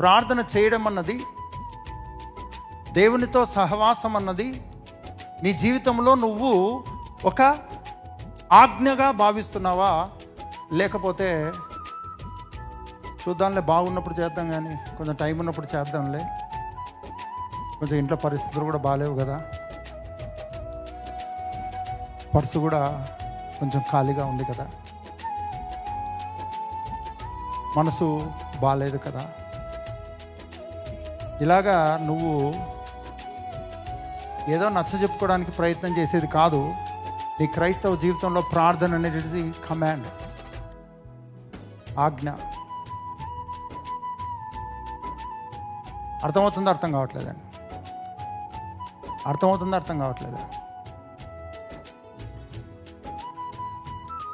ప్రార్థన చేయడం అన్నది దేవునితో సహవాసం అన్నది నీ జీవితంలో నువ్వు ఒక ఆజ్ఞగా భావిస్తున్నావా? లేకపోతే చూద్దాంలే బాగున్నప్పుడు చేద్దాం కానీ కొంచెం టైం ఉన్నప్పుడు చేద్దాంలే. కొంచెం ఇంట్లో పరిస్థితులు కూడా బాగాలేవు కదా. పర్సు కూడా కొంచెం ఖాళీగా ఉంది కదా. మనసు బాగాలేదు కదా. ఇలాగా నువ్వు ఏదో నచ్చ చెప్పుకోవడానికి ప్రయత్నం చేసేది కాదు. నీ క్రైస్తవ జీవితంలో ప్రార్థన అనేది కమాండ్ ఆజ్ఞ. అర్థమవుతుందో అర్థం కావట్లేదండి. అర్థమవుతుందో అర్థం కావట్లేదు.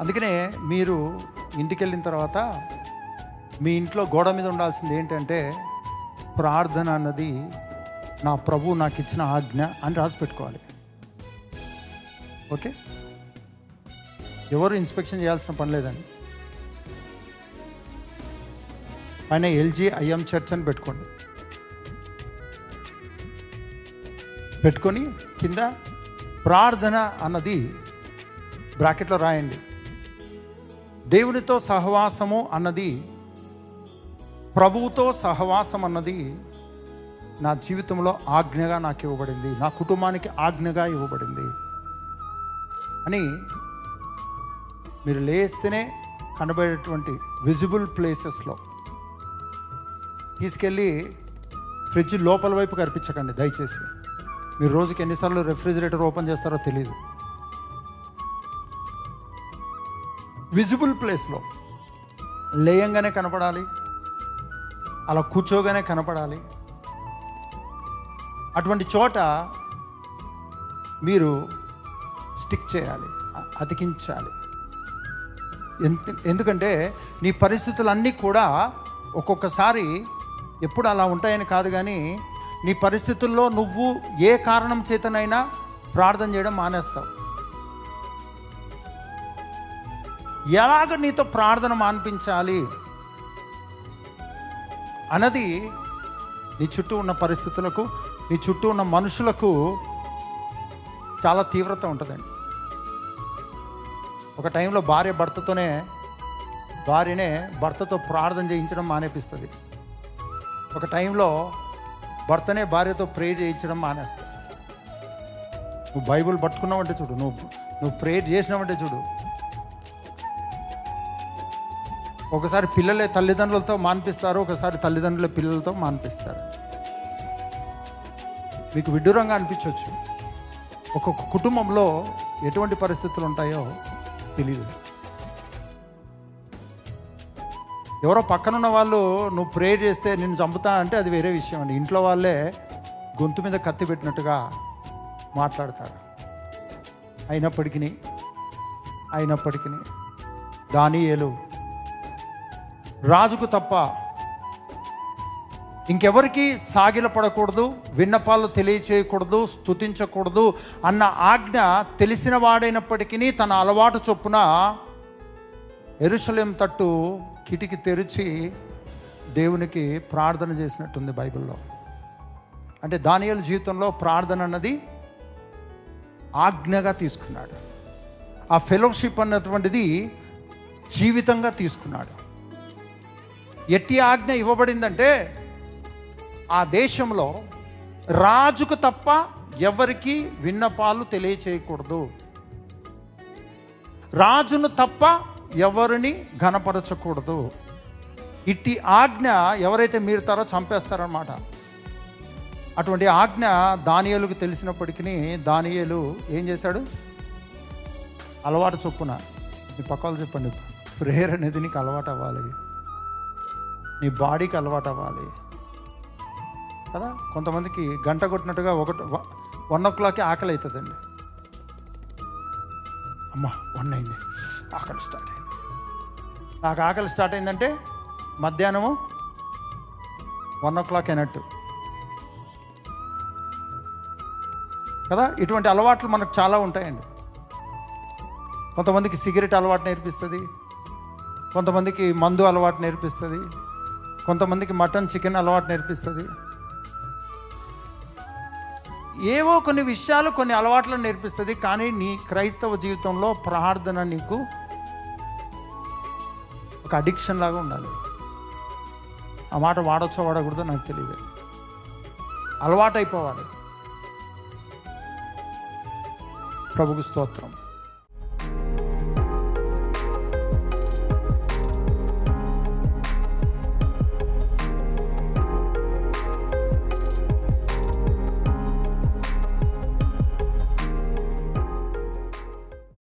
అందుకనే మీరు ఇంటికి వెళ్ళిన తర్వాత మీ ఇంట్లో గోడ మీద ఉండాల్సింది ఏంటంటే ప్రార్థన అన్నది నా ప్రభు నాకు ఇచ్చిన ఆజ్ఞ అని రాసి పెట్టుకోవాలి. ఓకే? ఎవరు ఇన్స్పెక్షన్ చేయాల్సిన పని లేదండి. పైన ఎల్జీ ఐఎం చర్చ్ అని పెట్టుకోండి. పెట్టుకొని కింద ప్రార్థన అన్నది బ్రాకెట్లో రాయండి. దేవునితో సహవాసము అన్నది ప్రభువుతో సహవాసం అన్నది నా జీవితంలో ఆజ్ఞగా నాకు ఇవ్వబడింది. నా కుటుంబానికి ఆజ్ఞగా ఇవ్వబడింది. అని మీరు లేస్తేనే కనబడేటువంటి విజిబుల్ ప్లేసెస్లో తీసుకెళ్ళి ఫ్రిడ్జ్ లోపల వైపు కనిపించకండి దయచేసి. మీరు రోజుకి ఎన్నిసార్లు రెఫ్రిజిరేటర్ ఓపెన్ చేస్తారో తెలియదు విజిబుల్ ప్లేస్లో లేయంగానే కనపడాలి. అలా కూర్చోగానే కనపడాలి. అటువంటి చోట మీరు స్టిక్ చేయాలి అతికించాలి. ఎందు- ఎందుకంటే నీ పరిస్థితులన్నీ కూడా ఒక్కొక్కసారి ఎప్పుడు అలా ఉంటాయని కాదు కానీ నీ పరిస్థితుల్లో నువ్వు ఏ కారణం చేతనైనా ప్రార్థన చేయడం మానేస్తావు. ఎలాగ నీతో ప్రార్థన మాన్పించాలి? అన్నది నీ చుట్టూ ఉన్న పరిస్థితులకు నీ చుట్టూ ఉన్న మనుషులకు చాలా తీవ్రత ఉంటుందండి. ఒక టైంలో భార్య భర్తతోనే భార్యనే భర్తతో ప్రార్థన చేయించడం మానేపిస్తుంది. ఒక టైంలో భర్తనే భార్యతో ప్రేయర్ చేయించడం మానేస్తుంది నువ్వు బైబుల్ పట్టుకున్నావంటే చూడు నువ్వు నువ్వు ప్రేయర్ చేసినావంటే చూడు ఒకసారి పిల్లలే తల్లిదండ్రులతో మాన్పిస్తారు ఒకసారి తల్లిదండ్రుల పిల్లలతో మాన్పిస్తారు. మీకు విడ్డూరంగా అనిపించవచ్చు ఒక్కొక్క కుటుంబంలో ఎటువంటి పరిస్థితులు ఉంటాయో తెలియదు ఎవరో పక్కనున్న వాళ్ళు నువ్వు ప్రే చేస్తే నిన్ను చంపుతా అంటే అది వేరే విషయం అండి. ఇంట్లో వాళ్ళే గొంతు మీద కత్తి పెట్టినట్టుగా మాట్లాడతారు. అయినప్పటికీ అయినప్పటికీ దానియేలు రాజుకు తప్ప ఇంకెవరికి సాగిలపడకూడదు విన్నపాలు తెలియచేయకూడదు స్తుతించకూడదు అన్న ఆజ్ఞ తెలిసిన వాడైనప్పటికీ తన అలవాటు చొప్పున ఎరుసలేం తట్టు కిటికి తెరిచి దేవునికి ప్రార్థన చేసినట్టుంది బైబిల్లో. అంటే దానియల జీవితంలో ప్రార్థన అన్నది ఆజ్ఞగా తీసుకున్నాడు. ఆ ఫెలోషిప్ అన్నటువంటిది జీవితంగా తీసుకున్నాడు. ఎట్టి ఆజ్ఞ ఇవ్వబడిందంటే ఆ దేశంలో రాజుకు తప్ప ఎవరికి విన్నపాలు తెలియచేయకూడదు. రాజును తప్ప ఎవరిని ఘనపరచకూడదు. ఇట్టి ఆజ్ఞ ఎవరైతే మీరుతారో చంపేస్తారనమాట అటువంటి ఆజ్ఞ దానియేలుకు తెలిసినప్పటికీ దానియలు ఏం చేశాడు? అలవాటు చొప్పున మీ పక్కలు చెప్పండి ప్రేయర్ అనేది నీకు అలవాటు అవ్వాలి. నీ బాడీకి అలవాటు అవ్వాలి. కదా? కొంతమందికి గంట కొట్టినట్టుగా ఒకటి వన్ ఓ క్లాక్కి ఆకలి అవుతుందండి అమ్మ వన్ అయింది. ఆకలి స్టార్ట్ అయింది. నాకు ఆకలి స్టార్ట్ అయిందంటే మధ్యాహ్నము వన్ ఓ క్లాక్ అయినట్టు. కదా? ఇటువంటి అలవాట్లు మనకు చాలా ఉంటాయండి. కొంతమందికి సిగరెట్ అలవాటు నేర్పిస్తుంది. కొంతమందికి మందు అలవాటు నేర్పిస్తుంది. కొంతమందికి మటన్ చికెన్ అలవాటు నేర్పిస్తుంది. ఏవో కొన్ని విషయాలు కొన్ని అలవాట్లను నేర్పిస్తుంది కానీ నీ క్రైస్తవ జీవితంలో ప్రార్థన నీకు ఒక అడిక్షన్ లాగా ఉండాలి. ఆ మాట వాడచ్చో వాడకూడదో నాకు తెలియదు అలవాటైపోవాలి. ప్రభుకు స్తోత్రం.